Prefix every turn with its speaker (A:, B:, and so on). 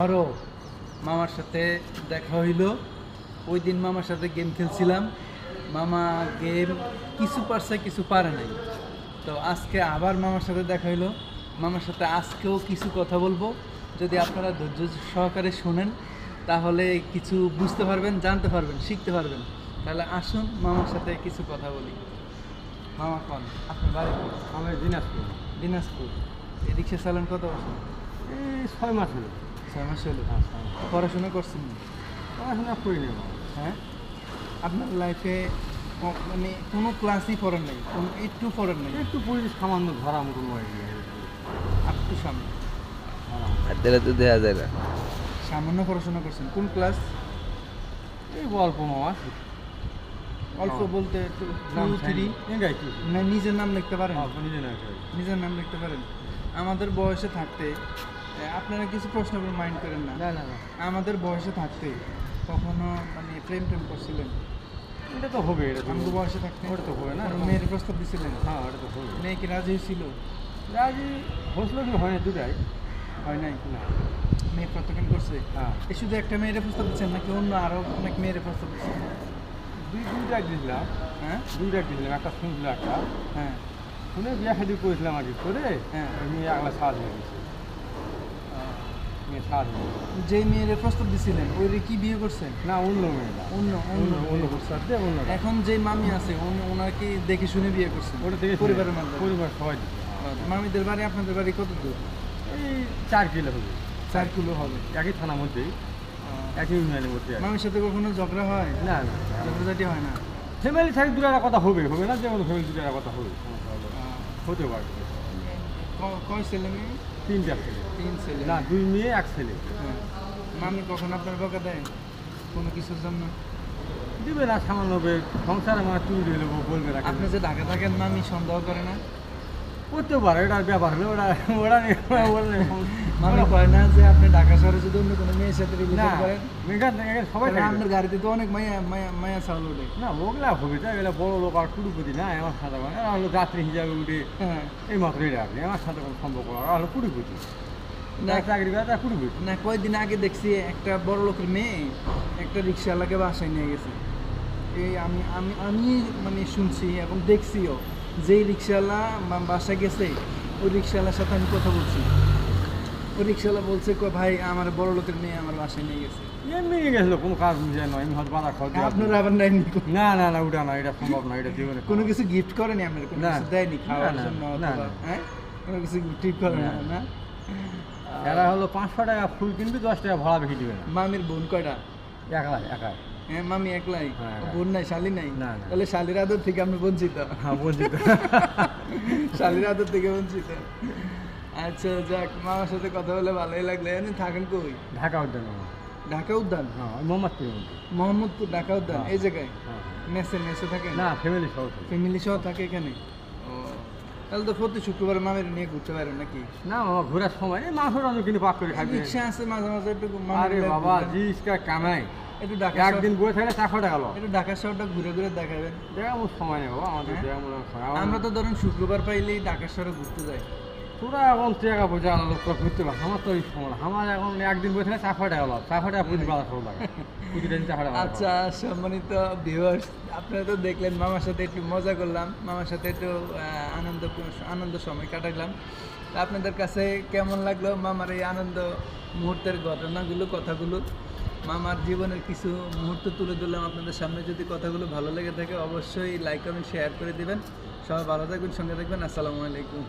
A: আরও মামার সাথে দেখা হইল। ওই দিন মামার সাথে গেম খেলছিলাম। মামা গেম কিছু পারছে কিছু পারে নাই। তো আজকে আবার মামার সাথে দেখা হইল। মামার সাথে আজকেও কিছু কথা বলব। যদি আপনারা ধৈর্য সহকারে শোনেন তাহলে কিছু বুঝতে পারবেন জানতে পারবেন শিখতে পারবেন। তাহলে আসুন মামার সাথে কিছু কথা বলি। মামা কন আপনার বাড়ি কোথায়?
B: আমি দিনাজপুর।
A: দিনাজপুর। এই রিক্সা চালান কত বছর?
B: এই ছয় মাস হলো।
A: ছয় মাস হলো
B: হ্যাঁ।
A: পড়াশোনা করছেন?
B: পড়াশোনা করি না বাবা।
A: হ্যাঁ? আপনার লাইফে মানে কোনো ক্লাসই পড়েন নাই? কোনো একটু পড়েন নাই?
B: একটু পড়ি সামান্য ধরা মতো
A: একটু সামনে।
B: ধরা
C: তো দেওয়া যায় না।
A: সামান্য পড়াশোনা করছেন। কোন ক্লাস
B: এই গল্প মামা
A: অল্প
B: হ্যাঁ।
A: বলতে না। নিজের নাম লিখতে পারেন?
B: আপনি
A: নিজের নাম লিখতে পারেন? আমাদের বয়সে থাকতে আপনারা কিছু প্রশ্ন করে মাইন্ড করেন না।
B: না না
A: আমাদের বয়সে থাকতে কখনো মানে প্রেম প্রেম করছিলেন?
B: এটা তো হবে এটা
A: আমাদের বয়সে থাকতে?
B: ওটা তো হবে না
A: মেয়ের প্রস্তাব দিছিলেন?
B: হ্যাঁ ওটা তো হবে।
A: মেয়ে কি রাজি ছিল?
B: রাজি হসলো কি? হয় না দুটাই।
A: হয় নাই?
B: না।
A: মেয়ে প্রত্যাখ্যান করছে?
B: হ্যাঁ।
A: এ শুধু একটা মেয়ের প্রস্তাব দিচ্ছেন নাকি অন্য আরও অনেক মেয়ের প্রস্তাব দিচ্ছেন?
B: দুই দুইটা দিয়েছিলাম
A: হ্যাঁ?
B: দুইটা দিয়েছিলাম একটা শুনছিল একটা।
A: হ্যাঁ।
B: শুনে বিয়া খাদি করেছিলাম আর কি করে
A: হ্যাঁ।
B: মেয়ে আগলা সাজ হয়ে গেছে মেয়ে সাজ হয়ে গেছে
A: যে মেয়ের প্রস্তাব দিছিলেন ওই কি বিয়ে করছেন?
B: না অন্য মেয়েটা।
A: অন্য
B: অন্য
A: অন্য
B: অন্য প্রস্তাব দিয়ে অন্য
A: এখন যে মামি আছে ওনাকে দেখে শুনে বিয়ে করছেন।
B: ওটা থেকে
A: পরিবারের মাধ্যমে
B: পরিবার সবাই।
A: মামিদের বাড়ি আপনাদের বাড়ি কত দূর?
B: এই চার কিলো হবে।
A: চার কিলো হবে।
B: একই থানার মধ্যেই। একই ইউনিয়নের মধ্যে
A: মামির সাথে কখনো ঝগড়া হয়?
B: না
A: ঝগড়াঝাটি হয় না?
B: ফ্যামিলি থাকে একটা কথা হবে। হবে না যে কোনো ফ্যামিলি একটা কথা হবে। হতে পারে।
A: কয় ছেলে মেয়ে?
B: তিনটা ছেলে।
A: তিন ছেলে।
B: না দুই মেয়ে এক ছেলে।
A: হ্যাঁ। মামি কখন আপনার বকা দেয়? কোনো কিছুর জন্য?
B: দিবে না সামান্য বে- আমার মানে তুই দিলে বলবে না
A: আপনি যে ঢাকা থাকেন মামি সন্দেহ করে না?
B: করতে পারে ওটার ব্যাপার হলে ওরা ওরা
A: কয় না যে আপনি ঢাকা শহরে যদি অন্য কোনো মেয়ের সাথে রিলেশন করেন
B: সবাই
A: আপনার গাড়িতে তো অনেক মায়া মায়া মায়া চাউল ওঠে।
B: না ওগুলা হবে তাই এগুলা বড় লোক আর কুড়ুপতি না আমার সাথে করে হলো যাত্রী হিসাবে উঠে
A: হ্যাঁ।
B: এই মাত্র এটা আপনি আমার সাথে কোনো সম্পর্ক আর হলো কুড়িপতি
A: না।
B: করে
A: কয়েকদিন আগে দেখছি একটা বড় লোকের মেয়ে একটা রিক্সাওয়ালাকে বাসায় নিয়ে গেছে। এই আমি আমি আমি মানে শুনছি এবং দেখছিও যেই রিক্সাওয়ালা বাসায় গেছে ওই রিক্সাওয়ালার সাথে আমি কথা বলছি। রিক্সাওয়ালা বলছে "কো ভাই আমার বড় লোকের মেয়ে আমার বাসায় নিয়ে গেছে।
B: নিয়ে গেছিল কোনো কাজ বুঝে নয় আমি হয়তো বাধা খাওয়া দিয়ে
A: আপনার আবার নেয়নি
B: না না না ওটা না এটা সম্ভব না এটা জীবনে
A: কোনো কিছু গিফট করেনি আপনার? কোনো
B: না।
A: কিছু দেয়নি খাওয়ার জন্য। হ্যাঁ? কোনো কিছু ঠিক করে না
B: না। এরা হলো পাঁচশো টাকা ফুল কিনবে দশ টাকা ভাড়া বেশি দিবে
A: মামির বোন কয়টা?
B: একা একা
A: হ্যাঁ মামি একলাই?
B: হ্যাঁ।
A: বোন নাই শালি নাই। তাহলে শালির আদর থেকে আমি বঞ্চিত?
B: হ্যাঁ বঞ্চিত।
A: শালির আদর থেকে বঞ্চিত। আচ্ছা যাক মামার সাথে কথা বলে ভালোই লাগল। এনে থাকেন কই?
B: ঢাকা উদ্যান।
A: ঢাকা উদ্যান?
B: হ্যাঁ মধ্যে।
A: মোহাম্মদপুর ঢাকা উদ্যান?
B: হ্যাঁ।
A: এই জায়গায়?
B: হ্যাঁ
A: মেসে মেসে থাকেন?
B: না ফ্যামিলি সহ থাকে।
A: ফ্যামিলি সহ থাকে এখানে? তাহলে তো প্রতি শুক্রবার মামের নিয়ে ঘুরতে পারেন নাকি?
B: না মামা ঘোরার সময় এই মাংস টাংস কিনে পাক করে খাবে
A: রিক্সা আছে মাঝে মাঝে একটু
B: আরে বাবা জিসকা কামাই।
A: একটু ঢাকা
B: একদিন বসে থাকলে চারশো টাকা লো
A: একটু ঢাকা শহরটা ঘুরে ঘুরে দেখাবেন।
B: দেখা আমার সময় নেই বাবা আমাদের
A: হ্যাঁ?
B: হয়
A: আমরা তো ধরেন শুক্রবার পাইলেই ঢাকা শহরে ঘুরতে যাই।
B: তোরা এখন টাকা পয়সা লোক ঘুরতে পারে আমার তো সময় আমার এখন একদিন বসে থাকলে চারশো টাকা লো চারশো টাকা প্রতি বাজার সব লাগে। প্রতিদিন চারশো টাকা
A: আচ্ছা সম্মানিত ভিউয়ার্স আপনারা তো দেখলেন মামার সাথে একটু মজা করলাম মামার সাথে একটু আনন্দ আনন্দ সময় কাটালাম। তা আপনাদের কাছে কেমন লাগল মামার এই আনন্দ মুহূর্তের ঘটনাগুলো কথাগুলো? মামার জীবনের কিছু মুহূর্ত তুলে ধরলাম আপনাদের সামনে যদি কথাগুলো ভালো লেগে থাকে অবশ্যই লাইক কমেন্ট শেয়ার করে দিবেন। সবাই ভালো থাকবেন সঙ্গে থাকবেন আসসালামু আলাইকুম।